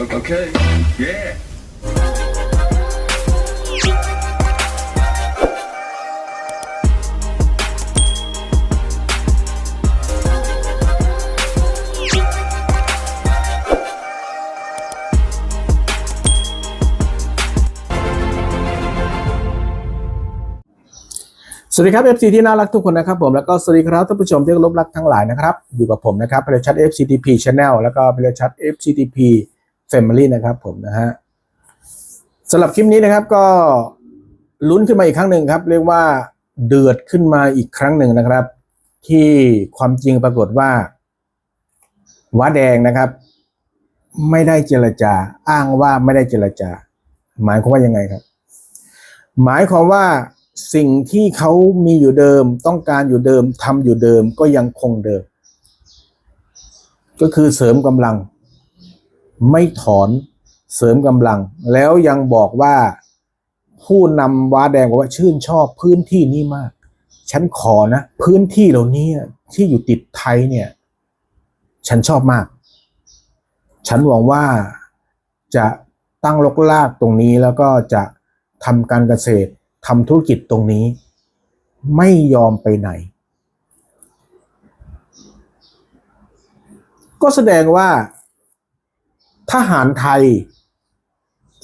Okay. Yeah. สวัสดีครับ FC ที่น่ารักทุกคนนะครับผมแล้วก็สวัสดีครับท่านผู้ชมที่รพรักทั้งหลายนะครับ อยู่กับผมนะครับเพลชัด FCTP Channel แล้วก็เพลชัด FCTP Family นะครับผมนะฮะสำหรับคลิปนี้นะครับก็ลุ้นขึ้นมาอีกครั้งหนึ่งครับ เรียกว่าเดือดขึ้นมาอีกครั้งหนึ่งนะครับ ที่ความจริงปรากฏว่าว้าแดงนะครับ ไม่ได้เจรจา อ้างว่าไม่ได้เจรจา หมายความว่ายังไงครับ หมายความว่าสิ่งที่เขามีอยู่เดิมต้องการอยู่เดิมทำอยู่เดิมก็ยังคงเดิม ก็คือเสริมกำลัง ไม่ถอนเสริมกำลัง แล้วยังบอกว่าผู้นำว้าแดงบอกว่าชื่นชอบพื้นที่นี้มาก ฉันขอนะ พื้นที่เหล่านี้ที่อยู่ติดไทยเนี่ย ฉันชอบมาก ฉันหวังว่าจะตั้งลกลากตรงนี้แล้วก็จะทำการเกษตรทำธุรกิจตรงนี้ ไม่ยอมไปไหน ก็แสดงว่า ทหารไทย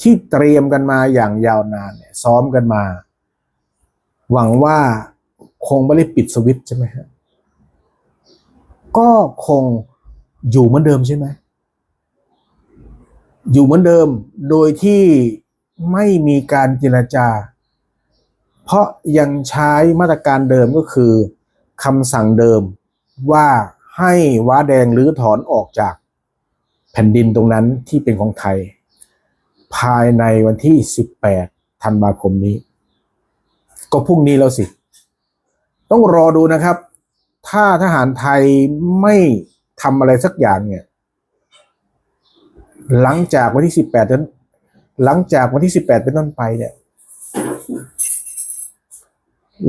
ที่เตรียมกันมาอย่างยาวนานเนี่ยซ้อมกันมา หวังว่าคงไม่ได้ปิดสวิตช์ใช่ไหมฮะก็คงอยู่เหมือนเดิมใช่ไหมอยู่เหมือนเดิมโดยที่ไม่มีการเจรจา เพราะยังใช้มาตรการเดิมก็คือคำสั่งเดิมว่าให้ว้าแดงหรือถอนออกจาก ผ่นดินตรงนั้นที่เป็นของไทย ภายในวันที่ 18 ธันวาคมนี้ ก็พรุ่งนี้แล้วสิ ต้องรอดูนะครับ ถ้าทหารไทยไม่ทำอะไรสักอย่างเนี่ย หลังจากวันที่ 18นั้นหลังจากวันที่ 18 เป็นต้นไปเนี่ย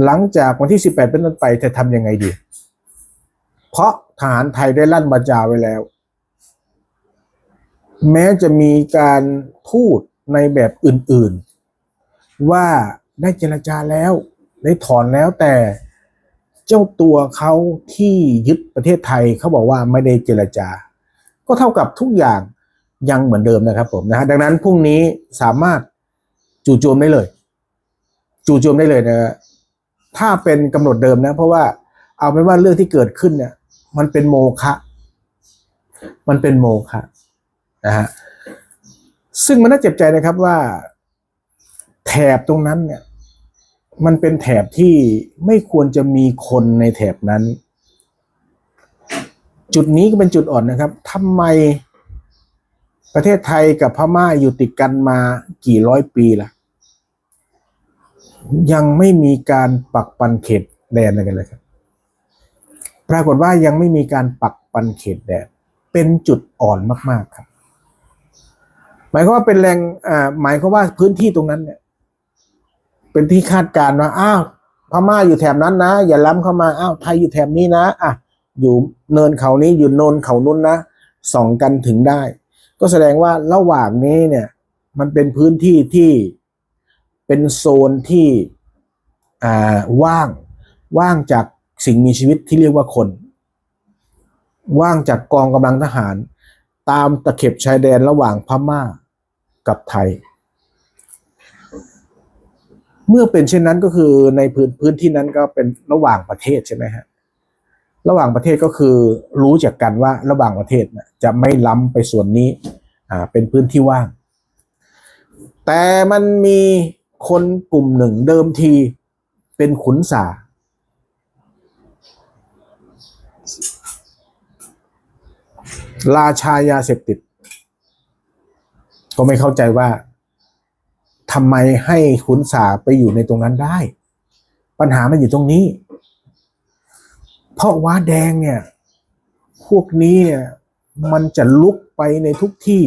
หลังจากวันที่ 18 เป็นต้นไปจะทำยังไงดี เพราะทหารไทยได้ลั่นบาจาไว้แล้ว แม้จะมีการพูดในแบบอื่นๆ ว่าได้เจรจาแล้ว ได้ถอนแล้วแต่เจ้าตัวเขาที่ยึดประเทศไทยเขาบอกว่าไม่ได้เจรจา ก็เท่ากับทุกอย่างยังเหมือนเดิมนะครับผมนะฮะดังนั้นพรุ่งนี้สามารถจู่โจมได้เลย จู่โจมได้เลยนะถ้าเป็นกำหนดเดิมนะ เพราะว่าเอาเป็นว่าเรื่องที่เกิดขึ้นเนี่ย มันเป็นโมฆะมันเป็นโมฆะ นะฮะซึ่งมันน่าเจ็บใจนะครับว่า แถบตรงนั้นเนี่ย มันเป็นแถบที่ไม่ควรจะมีคนในแถบนั้น จุดนี้ก็เป็นจุดอ่อนนะครับทำไมประเทศไทยกับพม่าอยู่ติดกันมากี่ร้อยปีละยังไม่มีการปักปันเขตแดนอะไรกันเลยครับ ปรากฏว่ายังไม่มีการปักปันเขตแดนเป็นจุดอ่อนมาก ๆ ครับ หมายความว่าเป็นแรงอ่าหมายความว่าพื้นที่ตรงนั้นเนี่ย เป็นที่คาดการณ์ว่าอ้าวพม่าอยู่แถบนั้นนะ อย่าล้ำเข้ามาอ้าวไทยอยู่แถบนี้นะอะอยู่เนินเขานี้อยู่โนนเขานู้นนะส่องกันถึงได้ ก็แสดงว่าระหว่างนี้เนี่ย มันเป็นพื้นที่ที่เป็นโซนที่อ่าว่างว่างจากสิ่งมีชีวิตที่เรียกว่าคน ว่างจากกองกำลังทหาร ตามตะเข็บชายแดนระหว่างพม่ากับไทย เมื่อเป็นเช่นนั้นก็คือในพื้นพื้นที่นั้นก็เป็นระหว่างประเทศใช่ไหมฮะระหว่างประเทศก็คือรู้จักกันว่าระหว่างประเทศนะจะไม่ล้ำไปส่วนนี้อ่าเป็นพื้นที่ว่าง แต่มันมีคนกลุ่มหนึ่งเดิมทีเป็นขุนสา ราชายาเสพติด ก็ไม่เข้าใจว่าทำไมให้ขุนสาไปอยู่ในตรงนั้นได้ ปัญหามันอยู่ตรงนี้ เพราะว้าแดงเนี่ย พวกนี้เนี่ย มันจะลุกไปในทุกที่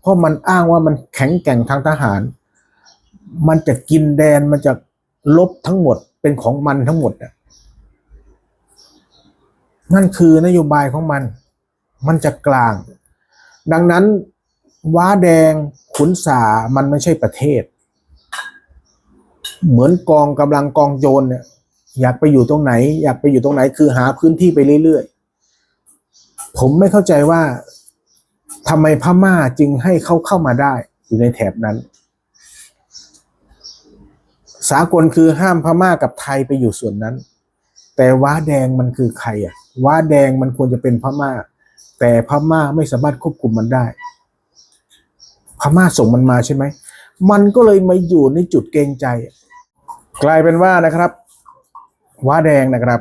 เพราะมันอ้างว่ามันแข็งแกร่งทางทหาร มันจะกินแดนมันจะลบทั้งหมดเป็นของมันทั้งหมดนั่นคือนโยบายของมัน มันจะกลาง ดังนั้นว้าแดงขุนสามันไม่ใช่ประเทศ เหมือนกองกำลังกองโจรเนี่ยอยากไปอยู่ตรงไหน อยากไปอยู่ตรงไหนคือหาพื้นที่ไปเรื่อยๆ ผมไม่เข้าใจว่าทำไมพม่าจึงให้เขาเข้ามาได้อยู่ในแถบนั้น สากลคือห้ามพม่ากับไทยไปอยู่ส่วนนั้น แต่ว้าแดงมันคือใครอะว้าแดงมันควรจะเป็นพม่า แต่พม่าไม่สามารถควบคุมมันได้ พม่าส่งมันมาใช่ไหม มันก็เลยมาอยู่ในจุดเกรงใจ กลายเป็นว่านะครับว้าแดงนะครับ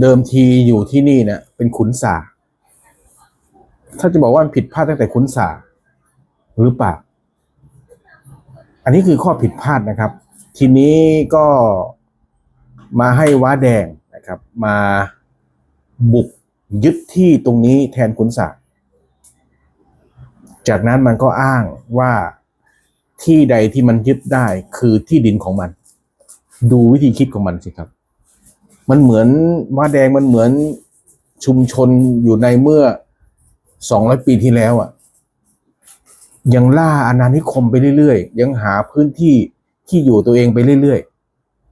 เดิมทีอยู่ที่นี่เนี่ยเป็นขุนสาถ้าจะบอกว่าผิดพลาดตั้งแต่ขุนสาหรือเปล่า อันนี้คือข้อผิดพลาดนะครับ ทีนี้ก็มาให้ว้าแดงนะครับ มาบุก ยึดที่ตรงนี้แทนขุนสาจากนั้นมันก็อ้างว่าที่ใดที่มันยึดได้คือที่ดินของมัน ดูวิธีคิดของมันสิครับ มันเหมือนว่าแดงมันเหมือนชุมชนอยู่ในเมื่อสองร้อยปีที่แล้วอะ ยังล่าอาณานิคมไปเรื่อยๆ ยังหาพื้นที่ที่อยู่ตัวเองไปเรื่อย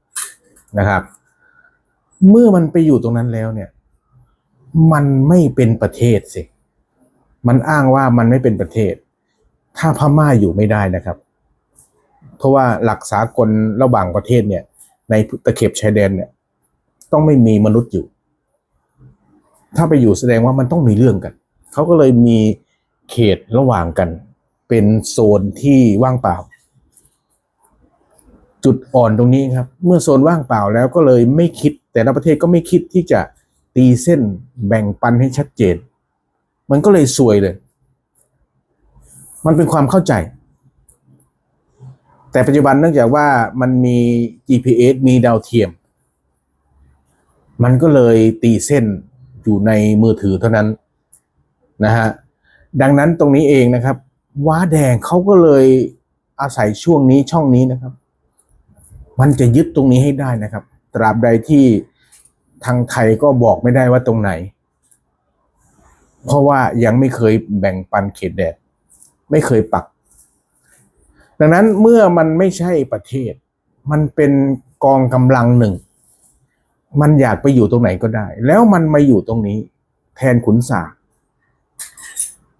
ๆ นะครับ เมื่อมันไปอยู่ตรงนั้นแล้วเนี่ย มันไม่เป็นประเทศสิ มันอ้างว่ามันไม่เป็นประเทศ ถ้าพม่าอยู่ไม่ได้นะครับ เพราะว่าหลักสากลระหว่างประเทศเนี่ย ในตะเข็บชายแดนเนี่ย ต้องไม่มีมนุษย์อยู่ ถ้าไปอยู่แสดงว่ามันต้องมีเรื่องกัน เขาก็เลยมีเขตระหว่างกัน เป็นโซนที่ว่างเปล่า จุดอ่อนตรงนี้ครับ เมื่อโซนว่างเปล่าแล้วก็เลยไม่คิด แต่ละประเทศก็ไม่คิดที่จะ ตีเส้นแบ่งปันให้ชัดเจน มันก็เลยซวยเลย มันเป็นความเข้าใจ แต่ปัจจุบันเนื่องจากว่ามันมี GPS มีดาวเทียม มันก็เลยตีเส้นอยู่ในมือถือเท่านั้นนะฮะดังนั้นตรงนี้เองนะครับว้าแดงเขาก็เลยอาศัยช่วงนี้ช่องนี้นะครับ มันจะยึดตรงนี้ให้ได้นะครับ ตราบใดที่ ทางไทยก็บอกไม่ได้ว่าตรงไหน เพราะว่ายังไม่เคยแบ่งปันเขตแดนไม่เคยปัก ดังนั้นเมื่อมันไม่ใช่ประเทศ มันเป็นกองกำลังหนึ่ง มันอยากไปอยู่ตรงไหนก็ได้ แล้วมันมาอยู่ตรงนี้ แทนขุนสา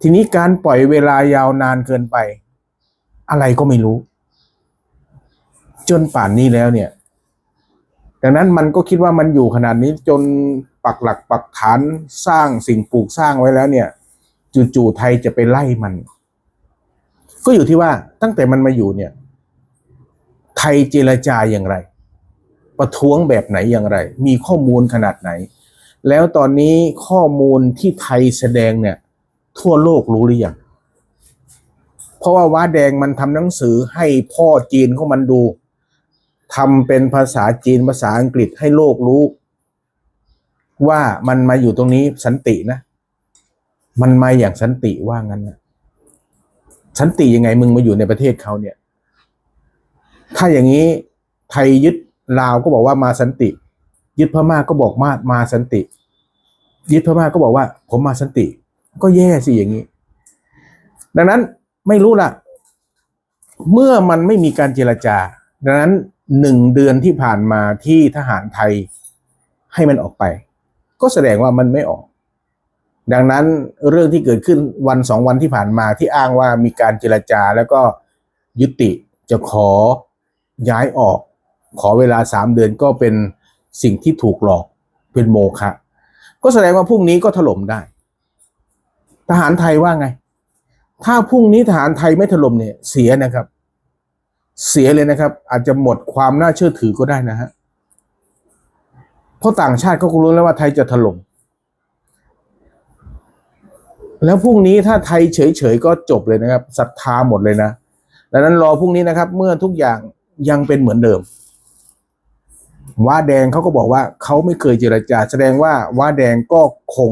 ทีนี้การปล่อยเวลายาวนานเกินไป อะไรก็ไม่รู้ จนป่านนี้แล้วเนี่ย ดังนั้นมันก็คิดว่ามันอยู่ขนาดนี้จนปักหลักปักฐานสร้างสิ่งปลูกสร้างไว้แล้วเนี่ยจู่ๆไทยจะไปไล่มัน ก็อยู่ที่ว่าตั้งแต่มันมาอยู่เนี่ย ไทยเจรจาอย่างไร ประท้วงแบบไหนอย่างไร มีข้อมูลขนาดไหน แล้วตอนนี้ข้อมูลที่ไทยแสดงเนี่ย ทั่วโลกรู้หรือยังเพราะว่าว้าแดงมันทำหนังสือให้พ่อจีนของมันดู ทำเป็นภาษาจีนภาษาอังกฤษให้โลกรู้ ว่ามันมาอยู่ตรงนี้สันตินะ มันมาอย่างสันติว่างั้นนะสันติยังไงมึงมาอยู่ในประเทศเขาเนี่ย ถ้าอย่างนี้ไทยยึดลาวก็บอกว่ามาสันติ ยึดพม่าก็บอกมามาสันติ ยึดพม่าก็บอกว่า ผมมาสันติ ก็แย่สิอย่างนี้ ดังนั้นไม่รู้ละเมื่อมันไม่มีการเจรจา ดังนั้น หนึ่งเดือนที่ผ่านมาที่ทหารไทยให้มันออกไป ก็แสดงว่ามันไม่ออก ดังนั้นเรื่องที่เกิดขึ้นวันสองวันที่ผ่านมาที่อ้างว่ามีการเจรจาแล้วก็ยุติจะขอย้ายออก ขอเวลาสามเดือนก็เป็นสิ่งที่ถูกหลอกเป็นโมฆะก็แสดงว่าพรุ่งนี้ก็ถล่มได้ ทหารไทยว่าไง ถ้าพรุ่งนี้ทหารไทยไม่ถล่มเนี่ยเสียนะครับ เสียเลยนะครับ อาจจะหมดความน่าเชื่อถือก็ได้นะฮะเพราะต่างชาติเขาก็รู้แล้วว่าไทยจะถล่มแล้วพรุ่งนี้ถ้าไทยเฉยๆก็จบเลยนะครับศรัทธาหมดเลยนะดังนั้นรอพรุ่งนี้นะครับ เมื่อทุกอย่างยังเป็นเหมือนเดิมว้าแดงเขาก็บอกว่าเขาไม่เคยเจรจา แสดงว่าว้าแดงก็คง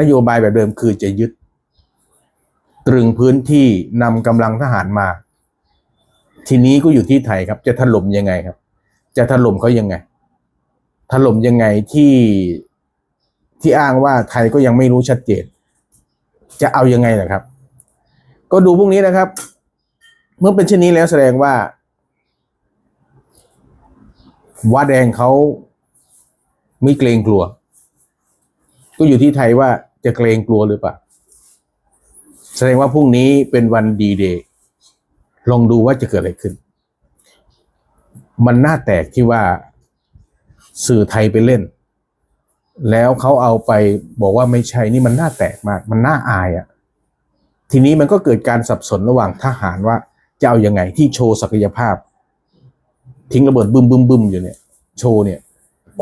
นโยบายแบบเดิมคือจะยึด ตรึงพื้นที่นำกำลังทหารมา ทีนี้ก็อยู่ที่ไทยครับ จะถล่มยังไงครับ จะถล่มเขายังไง ถล่มยังไงที่ที่อ้างว่าไทยก็ยังไม่รู้ชัดเจน จะเอายังไงล่ะครับ ก็ดูพวกนี้นะครับ เมื่อเป็นเช่นนี้แล้วแสดงว่าวัดแดงเขาไม่เกรงกลัว ก็อยู่ที่ไทยว่าจะเกรงกลัวหรือเปล่า แสดงว่าพรุ่งนี้เป็นวันดีเดย์ ลองดูว่าจะเกิดอะไรขึ้น มันน่าแตกที่ว่าสื่อไทยไปเล่น แล้วเขาเอาไปบอกว่าไม่ใช่นี่มันน่าแตกมาก มันน่าอายอะ่ะทีนี้มันก็เกิดการสับสนระหว่างทหารว่าจะเอาอยัางไงที่โชว์ศักยภาพ ทิ้งระเบิดบึมบึมบึมอยู่เนี่ย โชว์เนี่ย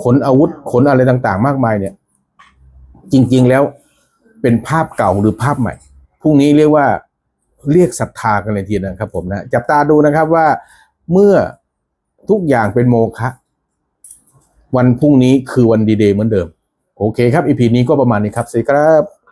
ขนอาวุธขนอะไรต่าง ๆ มากมายเนี่ย จริง ๆแล้วเป็นภาพเก่าหรือภาพใหม่พรุ่งนี้เรียกว่า เรียกศรัทธากันเลยทีนะครับผมนะจับตาดูนะครับว่าเมื่อทุกอย่างเป็นโมฆะวันพรุ่งนี้คือวันดีเดย์เหมือนเดิม โอเคครับอีพีนี้ก็ประมาณนี้ครับสวัสดีครับ